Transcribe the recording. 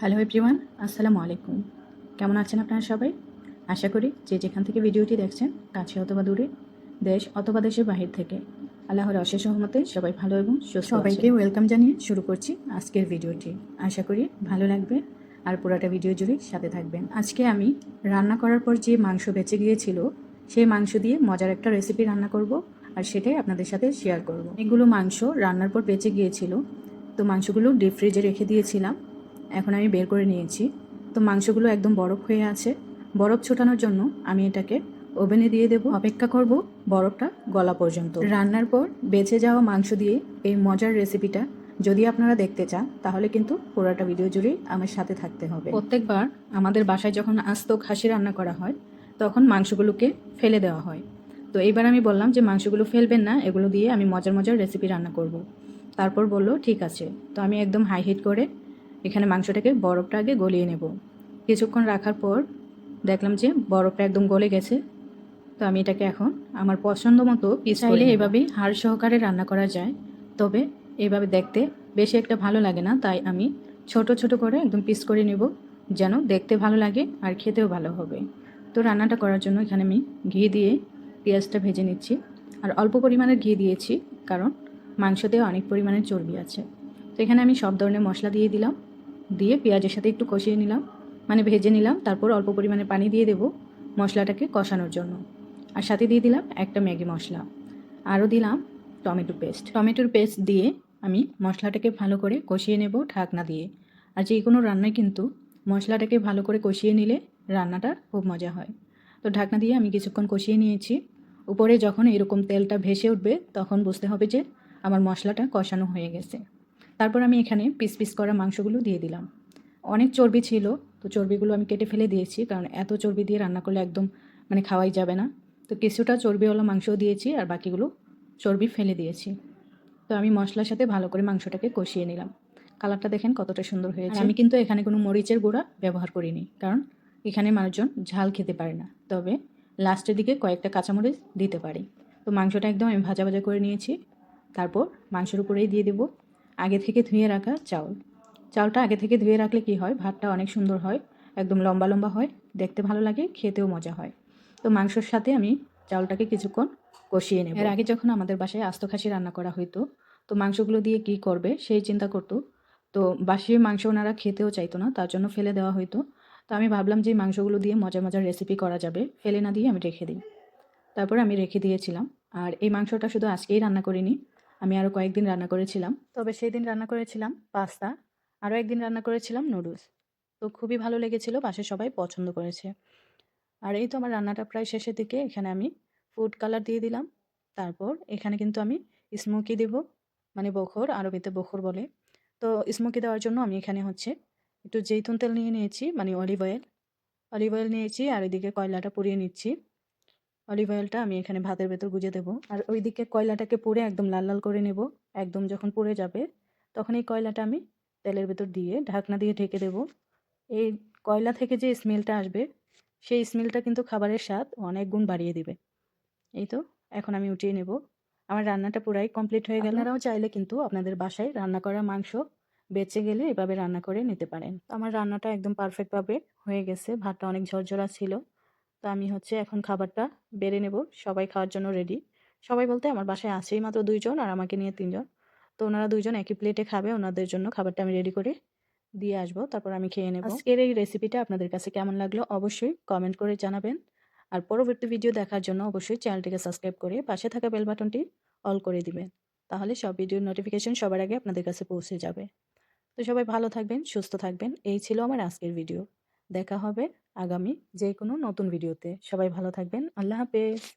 Hello everyone আসসালামু আলাইকুম। কেমন আছেন আপনারা সবাই? আশা করি যে যেখান থেকে ভিডিওটি দেখছেন, কাছে অথবা দূরে, দেশ অথবা দেশের বাহির থেকে, আল্লাহর অশেষ সহমতে সবাই ভালো এবং সুস্থ সবাইকে ওয়েলকাম জানিয়ে শুরু করছি আজকের ভিডিওটি। আশা করি ভালো লাগবে আর পুরাটা ভিডিও জুড়ে সাথে থাকবেন। আজকে আমি রান্না করার পর যে মাংস বেঁচে গিয়েছিল, সেই মাংস দিয়ে মজার একটা রেসিপি রান্না করব আর সেটাই আপনাদের সাথে শেয়ার করব। এগুলো মাংস রান্নার পর বেঁচে গিয়েছিল, তো মাংসগুলো ডিপ ফ্রিজে রেখে দিয়েছিলাম। এখন আমি বের করে নিয়েছি। তো মাংসগুলো একদম বরফ হয়ে আছে। বরফ ছোটানোর জন্য আমি এটাকে ওভেনে দিয়ে দেব। অপেক্ষা করব বরফটা গলা পর্যন্ত। রান্নার পর বেঁচে যাওয়া মাংস দিয়ে এই মজার রেসিপিটা যদি আপনারা দেখতে চান, তাহলে কিন্তু পুরোটা ভিডিও জুড়েই আমার সাথে থাকতে হবে। প্রত্যেকবার আমাদের বাসায় যখন আস্ত খাসি রান্না করা হয়, তখন মাংসগুলোকে ফেলে দেওয়া হয়। তো এইবার আমি বললাম যে মাংসগুলো ফেলবেন না, এগুলো দিয়ে আমি মজার মজার রেসিপি রান্না করব। তারপর বলল, ঠিক আছে। তো আমি একদম হাই হিট করে এখানে মাংসটাকে বরফটা আগে গলিয়ে নেব। কিছুক্ষণ রাখার পর দেখলাম যে বরফটা একদম গলে গেছে। তো আমি এটাকে এখন আমার পছন্দ মতো পিস চাইলে এভাবেই হাড় সহকারে রান্না করা যায়। তবে এভাবে দেখতে বেশি একটা ভালো লাগে না তাই আমি ছোট ছোট করে একদম পিস করে নেব যেন দেখতে ভালো লাগে আর খেতেও ভালো হবে। তো রান্নাটা করার জন্য এখানে আমি ঘি দিয়ে পেঁয়াজটা ভেজে নিচ্ছি। আর অল্প পরিমাণের ঘি দিয়েছি কারণ মাংসতে অনেক পরিমাণের চর্বি আছে। তো এখানে আমি সব ধরনের মশলা দিয়ে দিলাম। দিয়ে পেঁয়াজের সাথে একটু কষিয়ে নিলাম। মানে ভেজে নিলাম, তারপর অল্প পরিমাণে পানি দিয়ে দেব মশলাটাকে কষানোর জন্য। আর সাথে দিয়ে দিলাম একটা ম্যাগি মশলা। আরও দিলাম টমেটো পেস্ট। টমেটোর পেস্ট দিয়ে আমি মশলাটাকে ভালো করে কষিয়ে নেব ঢাকনা দিয়ে। আর যে কোনো রান্নায় কিন্তু মশলাটাকে ভালো করে কষিয়ে নিলে রান্নাটা খুব মজা হয়। তো ঢাকনা দিয়ে আমি কিছুক্ষণ কষিয়ে নিয়েছি। উপরে যখন এরকম তেলটা ভেসে উঠবে, তখন বুঝতে হবে যে আমার মশলাটা কষানো হয়ে গেছে। তারপর আমি এখানে পিস পিস করা মাংসগুলো দিয়ে দিলাম। অনেক চর্বি ছিল, তো চর্বিগুলো আমি কেটে ফেলে দিয়েছি, কারণ এত চর্বি দিয়ে রান্না করলে একদম মানে খাওয়াই যাবে না। তো কিছুটা চর্বিওয়ালা মাংসও দিয়েছি, আর বাকিগুলো চর্বি ফেলে দিয়েছি। তো আমি মশলার সাথে ভালো করে মাংসটাকে কষিয়ে নিলাম। কালারটা দেখেন কতটা সুন্দর হয়েছে। আমি কিন্তু এখানে কোনো মরিচের গুঁড়া ব্যবহার করিনি, কারণ এখানে মানুষজন ঝাল খেতে পারে না। তবে লাস্টের দিকে কয়েকটা কাঁচামরিচ দিতে পারি। তো মাংসটা একদম আমি ভাজা ভাজা করে নিয়েছি। তারপর মাংসের উপরেই দিয়ে দেবো আগে থেকে ধুয়ে রাখা চাউল। চাউলটা আগে থেকে ধুয়ে রাখলে কি হয়? ভাতটা অনেক সুন্দর হয়, একদম লম্বা লম্বা হয়, দেখতে ভালো লাগে, খেতেও মজা হয়। তো মাংসর সাথে আমি চাউলটাকে কিছুক্ষণ কষিয়ে নেব। এর আগে যখন আমাদের বাসায় আস্ত খাসি রান্না করা হইতো, তো মাংসগুলো দিয়ে কি করবে সেই চিন্তা করতো। তো বাসি মাংস ওনারা খেতেও চাইতো না, তার জন্য ফেলে দেওয়া হইতো। তো আমি ভাবলাম যে মাংসগুলো দিয়ে মজার মজার রেসিপি করা যাবে, ফেলে না দিয়ে আমি রেখে দিই। তারপর আমি রেখে দিয়েছিলাম। আর এই মাংসটা শুধু আজকেই রান্না করিনি আমি আরও কয়েকদিন রান্না করেছিলাম। তবে সেই দিন রান্না করেছিলাম পাস্তা আরও একদিন রান্না করেছিলাম নুডলস। তো খুবই ভালো লেগেছিল, পাশে সবাই পছন্দ করেছে। আর এই তো আমার রান্নাটা প্রায় শেষের দিকে, এখানে আমি ফুড কালার দিয়ে দিলাম। তারপর এখানে কিন্তু আমি স্মোকি দেব মানে বখর, আরবিতে বখর বলে। তো স্মোকি দেওয়ার জন্য আমি এখানে হচ্ছে একটু জৈতুন তেল নিয়ে নিয়েছি মানে অলিভ অয়েল অলিভ অয়েল নিয়েছি আর এদিকে কয়লাটা পুড়িয়ে নিচ্ছি। অলিভ অয়েলটা আমি এখানে ভাতের ভেতর গুজে দেবো। আর ওইদিকে কয়লাটাকে পুড়ে একদম লাল লাল করে নেব। একদম যখন পুড়ে যাবে তখন এই কয়লাটা আমি তেলের ভেতর দিয়ে ঢাকনা দিয়ে ঢেকে দেব। এই কয়লা থেকে যে স্মেলটা আসবে সেই স্মেলটা কিন্তু খাবারের স্বাদ অনেক গুণ বাড়িয়ে দিবে। এই তো এখন আমি উঠিয়ে নেব। আমার রান্নাটা পুরাই কমপ্লিট হয়ে গেল। আপনারাও চাইলে কিন্তু আপনাদের বাসায় রান্না করা মাংস বেঁচে গেলে এভাবে রান্না করে নিতে পারেন। আমার রান্নাটা একদম পারফেক্টভাবে হয়ে গেছে। ভাতটা অনেক ঝরঝরা ছিল। তো আমি হচ্ছে এখন খাবারটা বেড়ে নেব, সবাই খাওয়ার জন্য রেডি সবাই বলতে আমার বাসায় আছেই মাত্র দুইজন আর আমাকে নিয়ে তিনজন। তো ওনারা দুইজন একই প্লেটে খাবে, ওনাদের জন্য খাবারটা আমি রেডি করে দিয়ে আসব, তারপর আমি খেয়ে নেব। আজকের এই রেসিপিটা আপনাদের কাছে কেমন লাগল অবশ্যই কমেন্ট করে জানাবেন। আর পরবর্তী ভিডিও দেখার জন্য অবশ্যই চ্যানেলটিকে সাবস্ক্রাইব করে পাশে থাকা বেল বাটনটি অল করে দিবেন। তাহলে সব ভিডিওর নোটিফিকেশন সবার আগে আপনাদের কাছে পৌঁছে যাবে। তো সবাই ভালো থাকবেন, সুস্থ থাকবেন, এই ছিল আমার আজকের ভিডিও দেখা হবে আগামী যে কোনো নতুন ভিডিওতে সবাই ভালো থাকবেন। আল্লাহ হাফেজ।